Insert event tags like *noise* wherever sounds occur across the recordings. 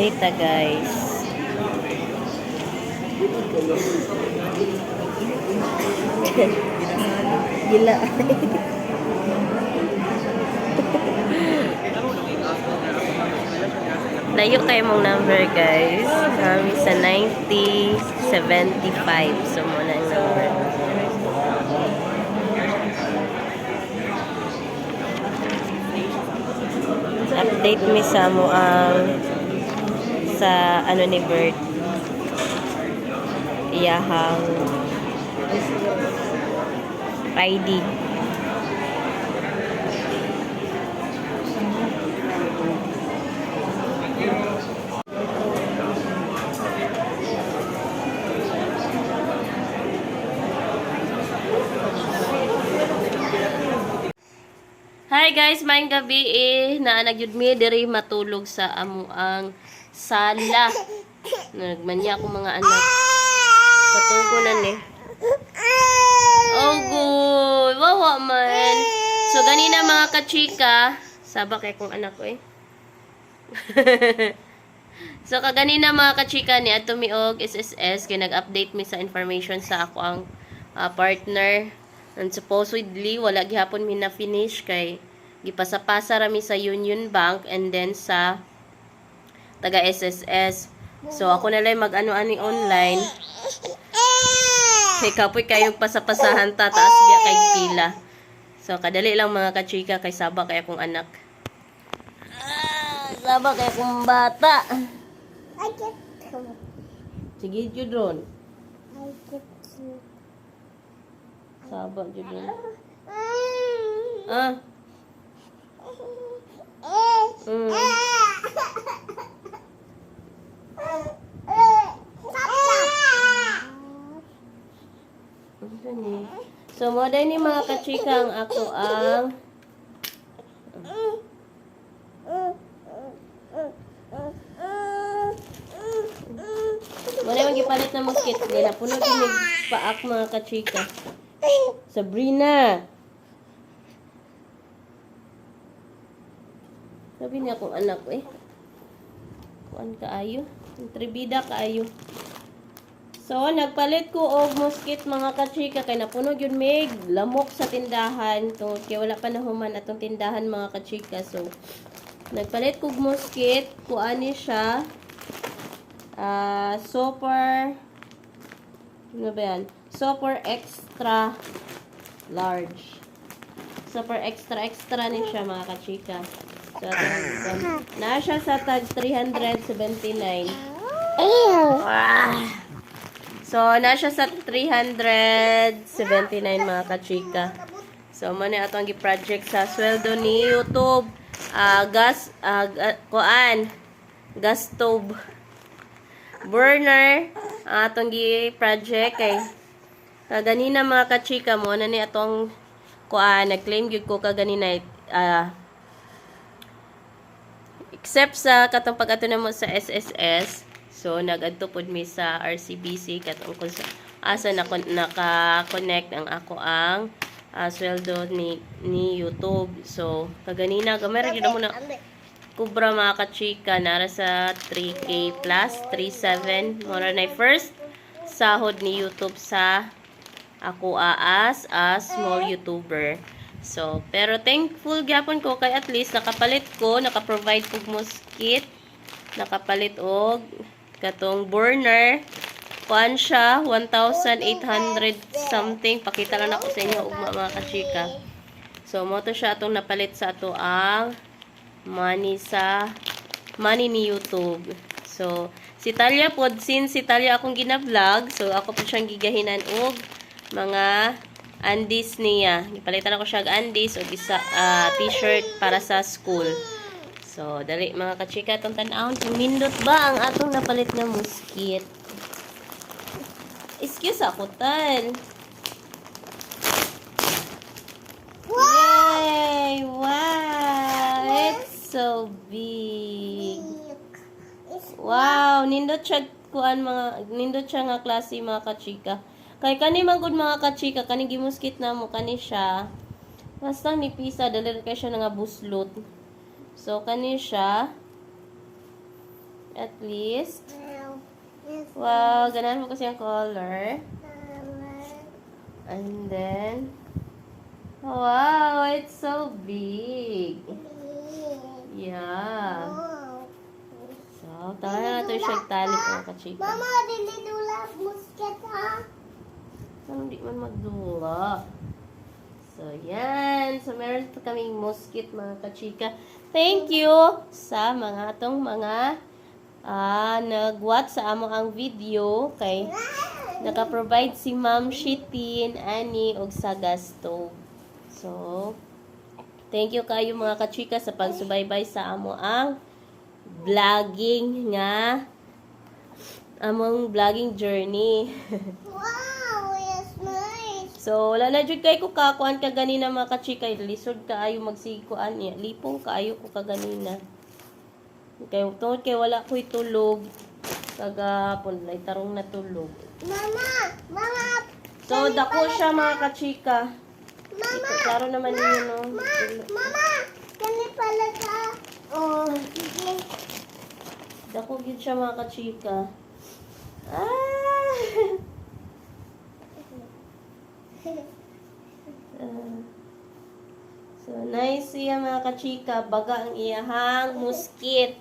Update ta guys. Gila. Layo kayo mong number guys. Kami sa 9075. So muna ang number. Update mi sa mo ang sa ano ni Bert. Iyahang ID. Hi guys, maayong gabi eh. Naanag yun mi diri matulog sa amo ang sala. Nagmanya ako mga anak. Katugunan eh. Oh good. Wawa man. So ganina mga kachika. Saba kay kong anak ko eh. *laughs* so kaganina mga kachika ni ato mi og SSS kay nag-update mi sa information sa ako ang ah, partner and supposedly wala gihapon mi na finish kay gipasa-pasa rami sa Union Bank and then sa taga SSS. So ako na lang mag-ano ani online. Kay kapoy kayong pasapasahan ta taas biya kay pila. So kadali lang mga kachika kay saba kay akong anak. Ah, saba kay akong bata. Sige, Judron. Saba, Judron. Ah, mm. Ano ni? So, mo ni mga kachika ang ako ang Wala yung gipalit na mosquit. Hindi na puno yung paak mga kachika. Sabrina! Sabi niya akong anak eh. Kuan kaayo. Tribida kaayo. So, nagpalit ko og mosquit mga kachika kay napuno yun mig lamok sa tindahan. Tungod kay wala pa nahuman atong tindahan mga kachika. So, nagpalit ko og mosquit. Kuan ni siya. Ah, super ano ba yan? Super extra large. Super extra extra ni siya mga kachika. So, na siya sa tag 379. Ah. So, na siya sa 379 mga kachika. So, mo na atong gi-project sa sweldo ni YouTube. Ah, gas, ga- kuan, gas stove burner ang atong gi-project kay kaganina mga kachika mo na ni atong kuan nag-claim gyud ko kaganina ah except sa katong pag-ato na mo sa SSS so nag-adto pod mi sa RCBC katong kung sa asa na naka-connect ang ako ang ah, sweldo ni ni YouTube. So kaganina gamay gyud mo na kubra mga kachika nara sa 3k plus 37 mura na first sahod ni YouTube sa ako aas as small YouTuber. So, pero thankful gyapon ko kay at least nakapalit ko, naka-provide kog mosquit, nakapalit og katong burner. Kuan siya 1,800 something. Pakita lang ako sa inyo ugma mga kachika. So, mo to siya atong napalit sa ato ang money sa money ni YouTube. So, si Talia pod, since si Talia akong gina-vlog, so ako po siyang gigahinan og mga undies niya. Ipalitan ako siya og undies o isa ah, t-shirt para sa school. So, dali mga kachika itong tanawon. Kung nindot ba ang atong napalit na muskit? Excuse ako, tal. Yay! Wow! It's so big. Wow, nindot siya kuan mga nindot siya nga klase mga kachika. Kay kani man gud mga kachika kani gimuskit na mo kani siya. Basta ni pisa dali kay siya nga buslot. So kani siya At least. Wow, ganahan mo kasi ang color. And then, wow, it's so big. Yeah. So, tara na natin siya tali mga kachika. Mama, dili dula musket ha. Ano di man magdula. So, yan. So, meron pa kaming mosquit mga kachika. Thank you sa mga atong mga ah nag-watch sa amo ang video kay naka-provide si Ma'am Shitin, Ani, og sa gas stove. So, thank you kayo mga kachika sa pagsubaybay sa amo ang vlogging nga among vlogging journey. *laughs* So, wala na jud kay ko kakuan ka ganina mga kachika. Lisod ka ayo magsikuan niya. Lipong ka ayo ko ka ganina. Kay tungod kay wala ko'y tulog. Kagapon, lay tarong na tulog. Mama, mama, So, dako siya mga kachika. mama, Klaro naman ninyo, no? ma, mama, kani pala ka. Oh. Dako gyud siya mga kachika. Ah! Ah. So, siya mga kachika. Baga ang iyahang muskit.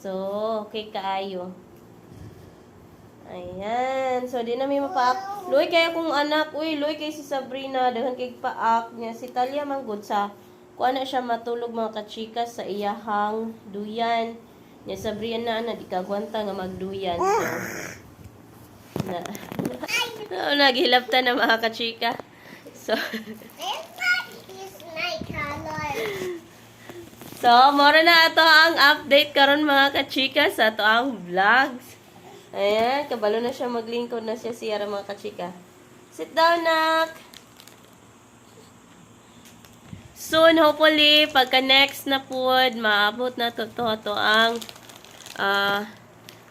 So, okay kaayo. Ayan. So, di na may mapaak. Luy kaya kung anak. Uy, luy kay si Sabrina. Dahan kay paak niya. Si Talia manggod sa kuha na siya matulog mga kachika sa iyahang duyan. Niya Sabrina na di kagwanta nga magduyan. So, na, *laughs* naghilapta na mga kachika. So, *laughs* So, mora na ato ang update karon mga kachika sa ato ang vlogs. Ayan, kabalo na siya maglingkod na siya siya mga kachika. Sit down, nak. Soon, hopefully, pagka next na pod, maabot na to to, to ang ah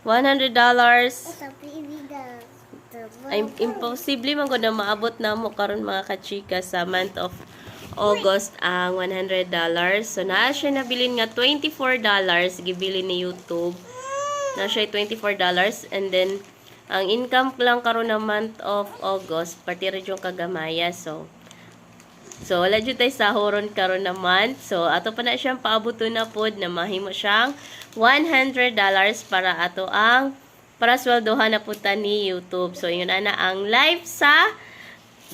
$100. Sa baby dolls. The Ay, imposible man ko na maabot na mo karon mga kachika sa month of August ang $100. So, naa siya nabilin nga $24. Gibili ni YouTube. Na siya $24. And then, ang income lang karon na month of August, pati rin yung kagamaya. So, So, wala dyan tayo sahuron karon na month. So, ato pa na siyang paabuto na pod na mahimo siyang $100 para ato ang para sweldohan na punta ni YouTube. So, yun na ang live sa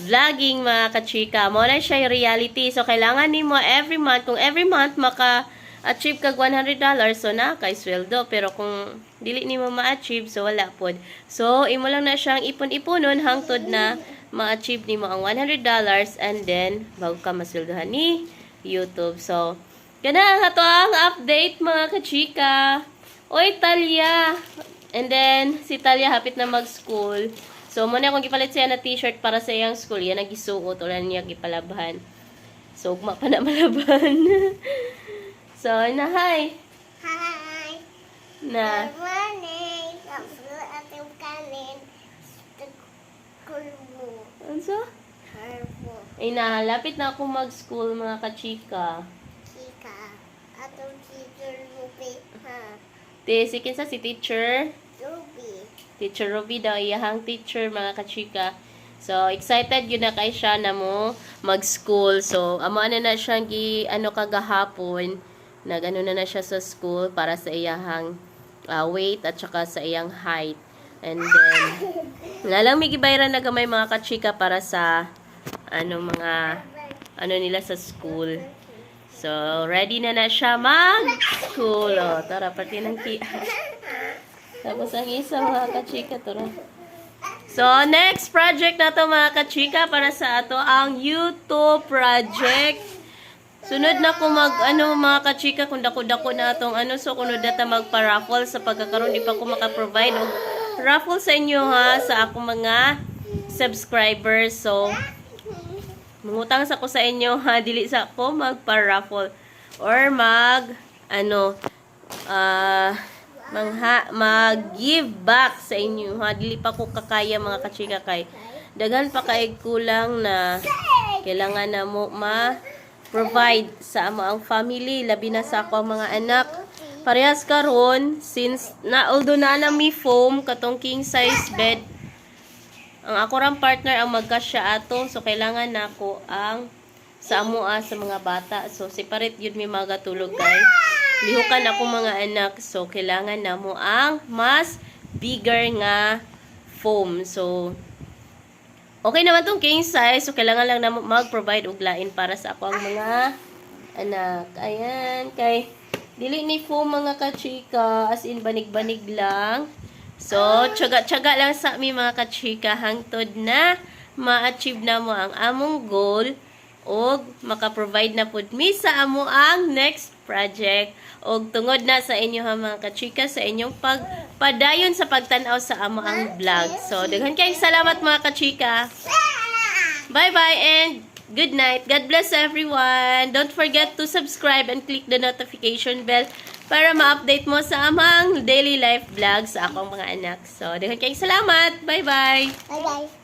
vlogging mga kachika. Mo na siya reality. So, kailangan ni mo every month. Kung every month maka achieve kag $100, so na kay sweldo. Pero kung dili ni mo ma-achieve, so wala pod. So, imo lang na siyang ipon-iponon hangtod na ma-achieve ni mo ang $100 and then bago ka masweldohan ni YouTube. So, kana ang ato ang update mga kachika. Oy, Talia! And then, si Talia hapit na mag-school. So, muna akong gipalit siya na t-shirt para sa iyang school. Yan ang gisuot. Wala niya gipalabhan. So, ugma pa na *laughs* malaban. so, na hi. Hi. Na. Good morning. Kapag ating kanin. The kurbo. Ano so? Ay, nahalapit na ako mag-school, mga kachika. Chika. Atong teacher Ruby. Ha? Te, si kinsa si teacher. Ruby. Teacher Ruby daw, iyahang teacher, mga kachika. So, excited yun na kay siya na mo mag-school. So, amo na na siya gi, ano kagahapon, nag ano na na siya sa school para sa iyahang ah, weight at saka sa iyang height. And then, nalang may gibayran na gamay mga kachika para sa ano mga ano nila sa school. So, ready na na siya mag-school. O, tara, pati ng ki... *laughs* Tapos ang isa mga kachika, tara. So, next project na to mga kachika para sa ato ang YouTube project. Sunod na ko mag, ano mga kachika, kung dako-dako na atong ano, so kunod na magpa-raffle sa pagkakaroon, di pa ko makaprovide og raffle sa inyo ha, sa ako mga subscribers. So, mangutang sa ko sa inyo ha, dili sa ko magpa-raffle or mag, ano, ah, mangha, mag-give back sa inyo. Ha. Dili pa ko kakaya mga kachika kay daghan pa kay kulang na kailangan na mo ma provide sa amo ang family labi na sa ako ang mga anak. Parehas karon since na although na na mi foam katong king size bed ang ako rang partner ang magkasya ato so kailangan nako ang sa amoa sa mga bata. So separate yun mi magatulog kay lihukan ako mga anak. So kailangan namo ang mas bigger nga foam. So okay naman tong king size. So kailangan lang na mag-provide og lain para sa ako ang mga anak. Ayan kay dili ni foam mga kachika. As in banig-banig lang. So, tsaga-tsaga lang sa mi mga kachika. Hangtod na ma-achieve na mo ang among goal o maka-provide na pud mi sa amo ang next project og tungod na sa inyo ha mga kachika sa inyong pagpadayon sa pagtan-aw sa amo ang vlog. So, daghan kayong salamat mga kachika. Bye-bye and good night. God bless everyone. Don't forget to subscribe and click the notification bell para ma-update mo sa amang daily life vlog sa akong mga anak. So, daghan kayong salamat. Bye-bye. Bye-bye.